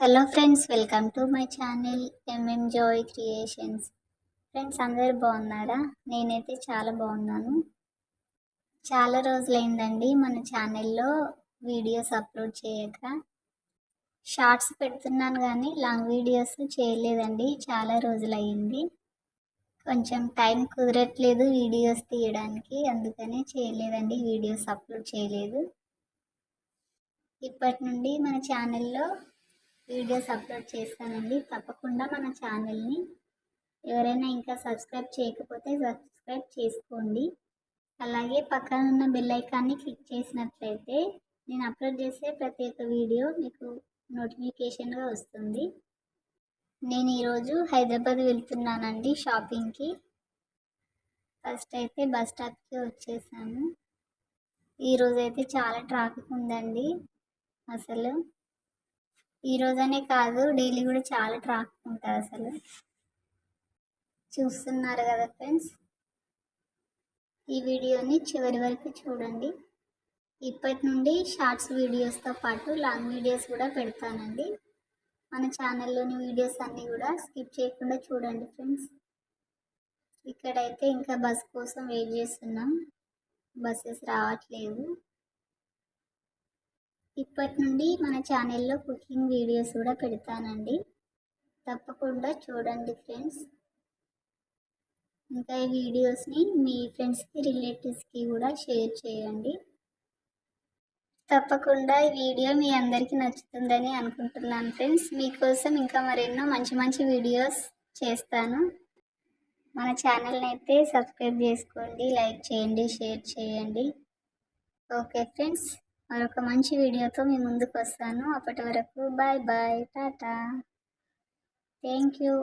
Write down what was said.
Hello friends welcome to my channel MM Joy creations friends అందరు బాగున్నారా? నేనైతే చాలా బాగున్నాను. చాలా రోజులైందండి మన ఛానల్లో వీడియోస్ అప్లోడ్ చేయక. షార్ట్స్ పెడుతున్నాను కానీ లాంగ్ వీడియోస్ చేయలేదండి చాలా రోజులయ్యింది. కొంచెం టైం కుదరట్లేదు వీడియోస్ తీయడానికి అందుకనే చేయలేదండి వీడియోస్ అప్లోడ్ చేయలేదు. ఇప్పటి నుండి మన ఛానల్లో వీడియోస్ అప్లోడ్ చేస్తానండి. తప్పకుండా మన ఛానల్ని ఎవరైనా ఇంకా సబ్స్క్రైబ్ చేయకపోతే సబ్స్క్రైబ్ చేసుకోండి. అలాగే పక్కన ఉన్న బెల్ ఐకాన్ని క్లిక్ చేసినట్లయితే నేను అప్లోడ్ చేసే ప్రతి ఒక్క వీడియో మీకు నోటిఫికేషన్గా వస్తుంది. నేను ఈరోజు హైదరాబాద్ వెళ్తున్నానండి షాపింగ్కి ఫస్ట్ అయితే బస్ స్టాప్కి వచ్చేసాను. ఈరోజు అయితే చాలా ట్రాఫిక్ ఉందండి. అసలు ఈ రోజనే కాదు డైలీ కూడా చాలా ట్రాఫిక్ ఉంటుంది అసలు. చూస్తున్నారు కదా ఫ్రెండ్స్? ఈ వీడియోని చివరి వరకు చూడండి. ఇప్పటి నుండి షార్ట్స్ వీడియోస్తో పాటు లాంగ్ వీడియోస్ కూడా పెడతానండి. మన ఛానల్లోని వీడియోస్ అన్నీ కూడా స్కిప్ చేయకుండా చూడండి ఫ్రెండ్స్. ఇక్కడైతే ఇంకా బస్ కోసం వెయిట్ చేస్తున్నాం. బస్సెస్ రావట్లేదు. ఇప్పటి నుండి మన ఛానల్లో కుకింగ్ వీడియోస్ కూడా పెడతానండి. తప్పకుండా చూడండి ఫ్రెండ్స్. ఇంకా ఈ వీడియోస్ని మీ ఫ్రెండ్స్కి రిలేటివ్స్కి కూడా షేర్ చేయండి. తప్పకుండా ఈ వీడియో మీ అందరికీ నచ్చుతుందని అనుకుంటున్నాను ఫ్రెండ్స్. మీకోసం ఇంకా మరెన్నో మంచి మంచి వీడియోస్ చేస్తాను. మన ఛానల్ని అయితే సబ్స్క్రైబ్ చేసుకోండి లైక్ చేయండి షేర్ చేయండి. Okay friends. మరొక మంచి వీడియోతో మీ ముందుకు వస్తాను అప్పటి వరకు bye bye Tata. Thank you